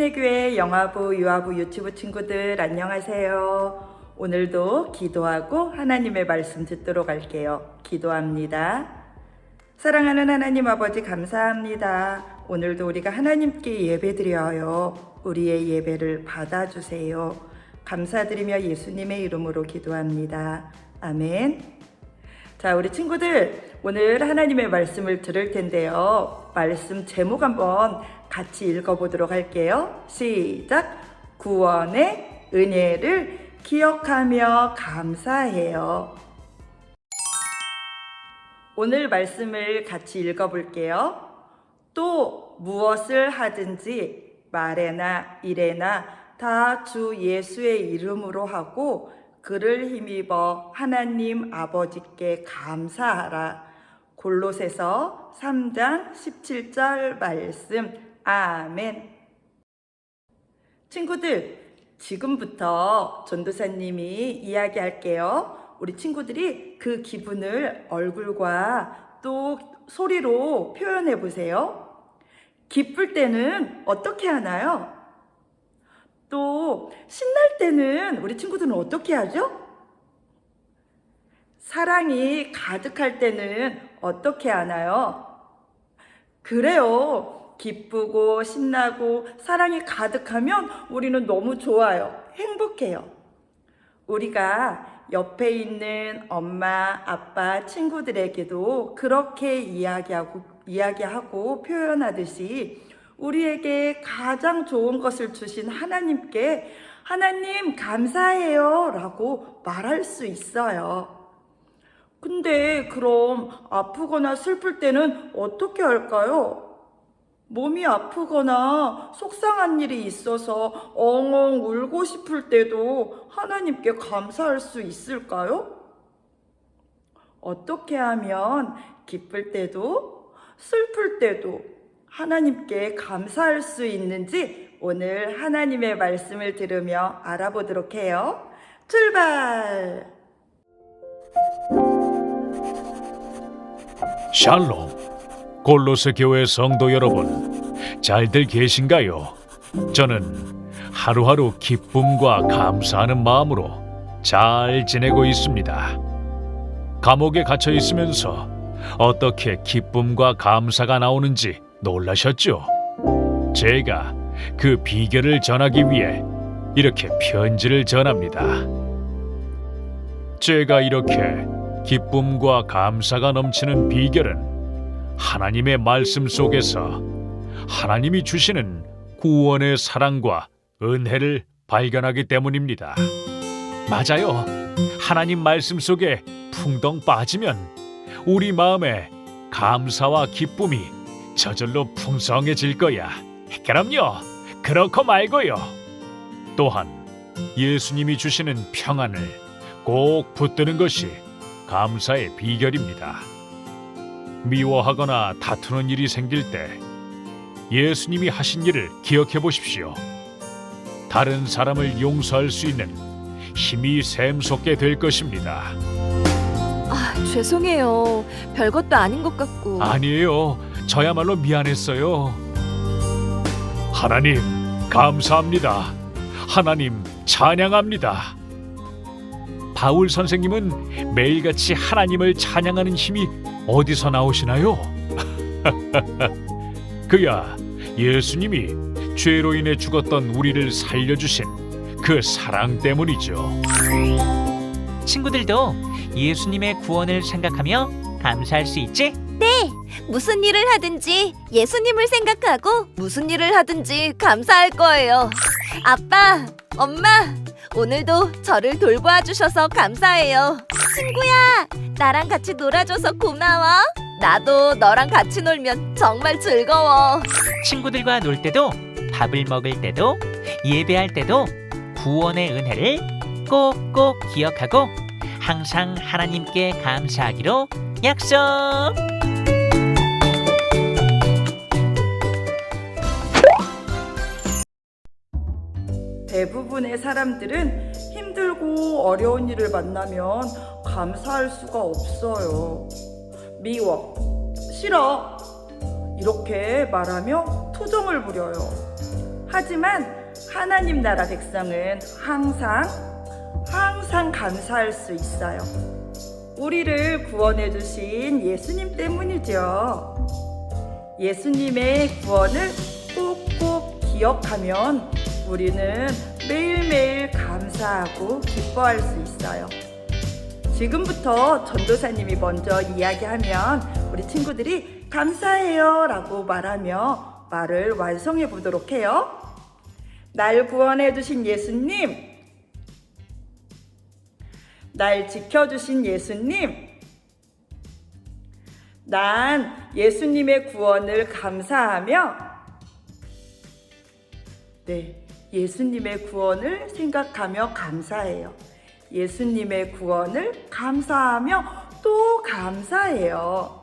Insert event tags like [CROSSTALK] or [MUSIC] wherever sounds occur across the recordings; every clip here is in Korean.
시민의 교회 영화부 유아부 유튜브 친구들 안녕하세요. 오늘도 기도하고 하나님의 말씀 듣도록 할게요. 기도합니다. 사랑하는 하나님 아버지 감사합니다. 오늘도 우리가 하나님께 예배드려요. 우리의 예배를 받아주세요. 감사드리며 예수님의 이름으로 기도합니다. 아멘. 자, 우리 친구들, 오늘 하나님의 말씀을 들을 텐데요. 말씀 제목 한번 같이 읽어보도록 할게요. 시작. 구원의 은혜를 기억하며 감사해요. 오늘 말씀을 같이 읽어볼게요. 또 무엇을 하든지 말에나 일에나 다 주 예수의 이름으로 하고 그를 힘입어 하나님 아버지께 감사하라. 골로새서 3장 17절 말씀. 아멘. 친구들, 지금부터 전도사님이 이야기할게요. 우리 친구들이 그 기분을 얼굴과 또 소리로 표현해 보세요. 기쁠 때는 어떻게 하나요? 또 신날 때는 우리 친구들은 어떻게 하죠? 사랑이 가득할 때는 어떻게 하나요? 그래요. 기쁘고 신나고 사랑이 가득하면 우리는 너무 좋아요. 행복해요. 우리가 옆에 있는 엄마, 아빠, 친구들에게도 그렇게 이야기하고, 이야기하고 표현하듯이 우리에게 가장 좋은 것을 주신 하나님께 하나님 감사해요 라고 말할 수 있어요. 근데 그럼 아프거나 슬플 때는 어떻게 할까요? 몸이 아프거나 속상한 일이 있어서 엉엉 울고 싶을 때도 하나님께 감사할 수 있을까요? 어떻게 하면 기쁠 때도 슬플 때도 하나님께 감사할 수 있는지 오늘 하나님의 말씀을 들으며 알아보도록 해요. 출발! 샬롬 골로스 교회 성도 여러분 잘들 계신가요? 저는 하루하루 기쁨과 감사하는 마음으로 잘 지내고 있습니다. 감옥에 갇혀 있으면서 어떻게 기쁨과 감사가 나오는지 놀라셨죠? 제가 그 비결을 전하기 위해 이렇게 편지를 전합니다. 제가 이렇게 기쁨과 감사가 넘치는 비결은 하나님의 말씀 속에서 하나님이 주시는 구원의 사랑과 은혜를 발견하기 때문입니다. 맞아요. 하나님 말씀 속에 풍덩 빠지면 우리 마음에 감사와 기쁨이 저절로 풍성해질 거야. 그럼요. 그렇고 말고요. 또한 예수님이 주시는 평안을 꼭 붙드는 것이 감사의 비결입니다. 미워하거나 다투는 일이 생길 때 예수님이 하신 일을 기억해 보십시오. 다른 사람을 용서할 수 있는 힘이 샘솟게 될 것입니다. 아, 죄송해요. 별것도 아닌 것 같고. 아니에요. 저야말로 미안했어요. 하나님, 감사합니다. 하나님, 찬양합니다. 바울 선생님은 매일같이 하나님을 찬양하는 힘이 어디서 나오시나요? [LAUGHS] 그야 예수님이 죄로 인해 죽었던 우리를 살려주신 그 사랑 때문이죠. 친구들도 예수님의 구원을 생각하며 감사할 수 있지? 무슨 일을 하든지 예수님을 생각하고 무슨 일을 하든지 감사할 거예요. 아빠, 엄마, 오늘도 저를 돌보아 주셔서 감사해요. 친구야, 나랑 같이 놀아줘서 고마워. 나도 너랑 같이 놀면 정말 즐거워. 친구들과 놀 때도 밥을 먹을 때도 예배할 때도 구원의 은혜를 꼭꼭 기억하고 항상 하나님께 감사하기로 약속! 대부분의 사람들은 힘들고 어려운 일을 만나면 감사할 수가 없어요. 미워, 싫어. 이렇게 말하며 투정을 부려요. 하지만 하나님 나라 백성은 항상, 항상 감사할 수 있어요. 우리를 구원해 주신 예수님 때문이죠. 예수님의 구원을 꼭꼭 기억하면 우리는 매일매일 감사하고 기뻐할 수 있어요. 지금부터 전도사님이 먼저 이야기하면 우리 친구들이 감사해요 라고 말하며 말을 완성해 보도록 해요. 날 구원해 주신 예수님, 날 지켜주신 예수님, 난 예수님의 구원을 감사하며 네, 예수님의 구원을 생각하며 감사해요. 예수님의 구원을 감사하며 또 감사해요.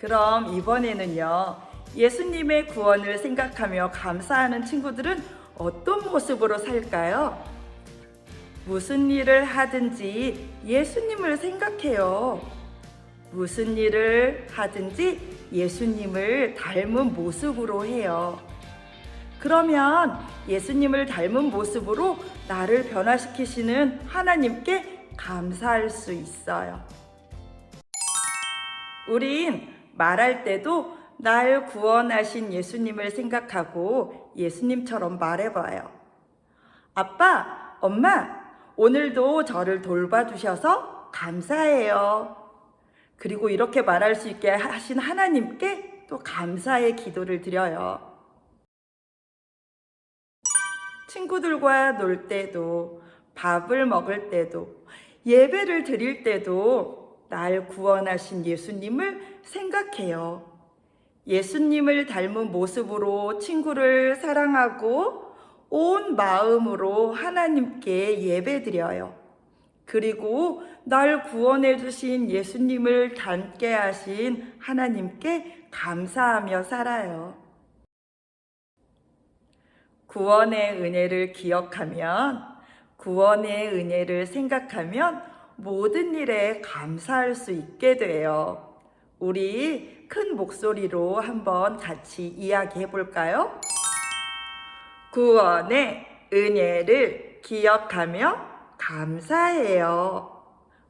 그럼 이번에는요, 예수님의 구원을 생각하며 감사하는 친구들은 어떤 모습으로 살까요? 무슨 일을 하든지 예수님을 생각해요. 무슨 일을 하든지 예수님을 닮은 모습으로 해요. 그러면 예수님을 닮은 모습으로 나를 변화시키시는 하나님께 감사할 수 있어요. 우린 말할 때도 날 구원하신 예수님을 생각하고 예수님처럼 말해봐요. 아빠, 엄마, 오늘도 저를 돌봐주셔서 감사해요. 그리고 이렇게 말할 수 있게 하신 하나님께 또 감사의 기도를 드려요. 친구들과 놀 때도, 밥을 먹을 때도, 예배를 드릴 때도 날 구원하신 예수님을 생각해요. 예수님을 닮은 모습으로 친구를 사랑하고 온 마음으로 하나님께 예배드려요. 그리고 날 구원해 주신 예수님을 닮게 하신 하나님께 감사하며 살아요. 구원의 은혜를 기억하면, 구원의 은혜를 생각하면 모든 일에 감사할 수 있게 돼요. 우리 큰 목소리로 한번 같이 이야기해 볼까요? 구원의 은혜를 기억하며 감사해요.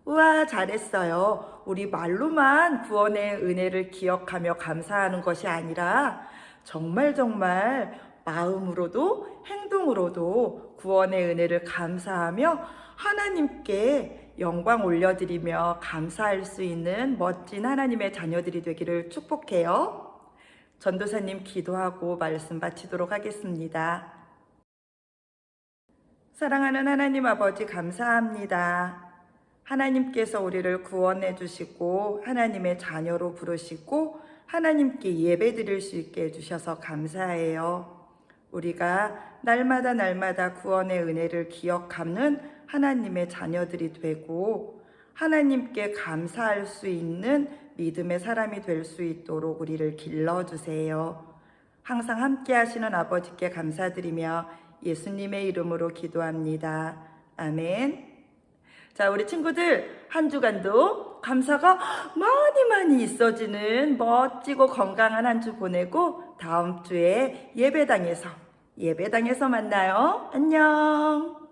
우와, 잘했어요. 우리 말로만 구원의 은혜를 기억하며 감사하는 것이 아니라 정말 정말 마음으로도 행동으로도 구원의 은혜를 감사하며 하나님께 영광 올려드리며 감사할 수 있는 멋진 하나님의 자녀들이 되기를 축복해요. 전도사님 기도하고 말씀 마치도록 하겠습니다. 사랑하는 하나님 아버지 감사합니다. 하나님께서 우리를 구원해 주시고 하나님의 자녀로 부르시고 하나님께 예배 드릴 수 있게 해주셔서 감사해요. 우리가 날마다 날마다 구원의 은혜를 기억하는 하나님의 자녀들이 되고 하나님께 감사할 수 있는 믿음의 사람이 될 수 있도록 우리를 길러주세요. 항상 함께 하시는 아버지께 감사드리며 예수님의 이름으로 기도합니다. 아멘. 자, 우리 친구들 한 주간도 감사가 [GASPS] 많이 많이 있어지는 멋지고 건강한 한 주 보내고 다음 주에 예배당에서 예배당에서 만나요. 안녕.